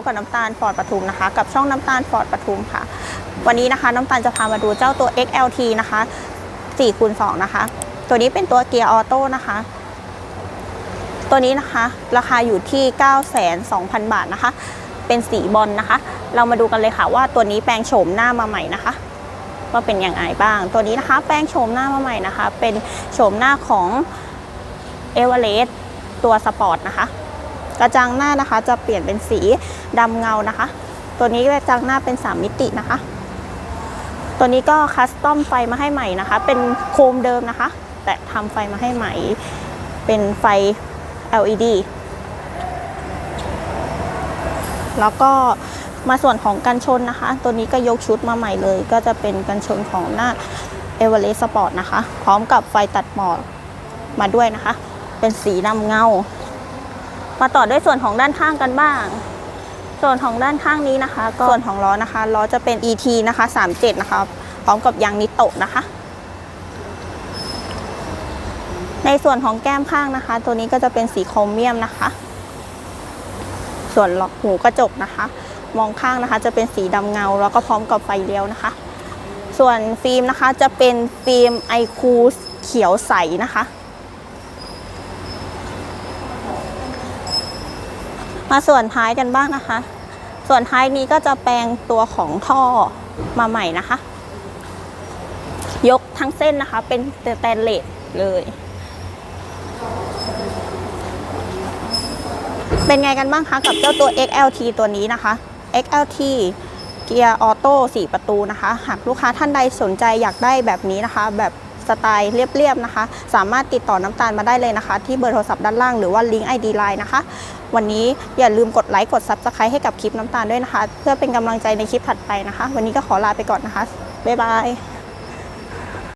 กับน้ำตาลฟอร์ดปทุมนะคะ กับช่องน้ำตาลฟอร์ดปทุมค่ะ วันนี้นะคะน้ำตาลจะพามาดูเจ้าตัว XLT นะคะ4คูณ2นะคะ ตัวนี้เป็นตัวเกียร์ออโต้นะคะ ตัวนี้นะคะ ราคาอยู่ที่9,200,000 บาทนะคะ เป็นสีบอลนะคะ เรามาดูกันเลยค่ะว่าตัวนี้แปลงโฉมหน้ามาใหม่นะคะว่าเป็นอย่างไรบ้าง ตัวนี้นะคะ แปลงโฉมหน้ามาใหม่นะคะ เป็นโฉมหน้าของเอเวอเรสต์ตัวสปอร์ตนะคะ กระจังหน้านะคะ จะเปลี่ยนเป็นสีดำเงานะคะ ตัวนี้กระจังหน้าเป็น 3 มิตินะคะ ตัวนี้ก็คัสตอมไฟมาให้ใหม่นะคะ เป็นโคมเดิมนะคะ แต่ทำไฟมาให้ใหม่ เป็นไฟ LED แล้วก็มาส่วนของกันชนนะคะ ตัวนี้ก็ยกชุดมาใหม่เลย ก็จะเป็นกันชนของหน้า e v e r e s t Sport นะคะ พร้อมกับไฟตัดหมอกมาด้วยนะคะ เป็นสีดำเงา มาต่อด้วยส่วนของด้านข้างกันบ้าง ส่วนของด้านข้างนี้นะคะ ก็ส่วนของล้อนะคะล้อจะเป็น ET นะคะ37นะคะพร้อมกับยางนิโตะนะคะ ในส่วนของแก้มข้างนะคะ ตัวนี้ก็จะเป็นสีโครเมียมนะคะ ส่วนหูกระจกนะคะ มองข้างนะคะ จะเป็นสีดำเงา แล้วก็พร้อมกับไฟเลี้ยวนะคะ ส่วนฟิล์มนะคะจะเป็นฟิล์มไอคูเขียวใสนะคะ มาส่วนท้ายกันบ้างนะคะ ส่วนท้ายนี้ก็จะแปลงตัวของท่อมาใหม่นะคะ ยกทั้งเส้นนะคะเป็นสแตนเลสเลย เป็นไงกันบ้างคะกับเจ้าตัว XLT ตัวนี้นะคะ XLT เกียร์ออโต้4ประตูนะคะ หากลูกค้าท่านใดสนใจอยากได้แบบนี้นะคะ แบบ สไตล์เรียบๆนะคะ สามารถติดต่อน้ำตาลมาได้เลยนะคะ ที่เบอร์โทรศัพท์ด้านล่างหรือว่าลิงก์ไอดีไลน์นะคะ วันนี้อย่าลืมกดไลค์กด Subscribe ให้กับคลิปน้ำตาลด้วยนะคะ เพื่อเป็นกำลังใจในคลิปถัดไปนะคะ วันนี้ก็ขอลาไปก่อนนะคะบ๊ายบาย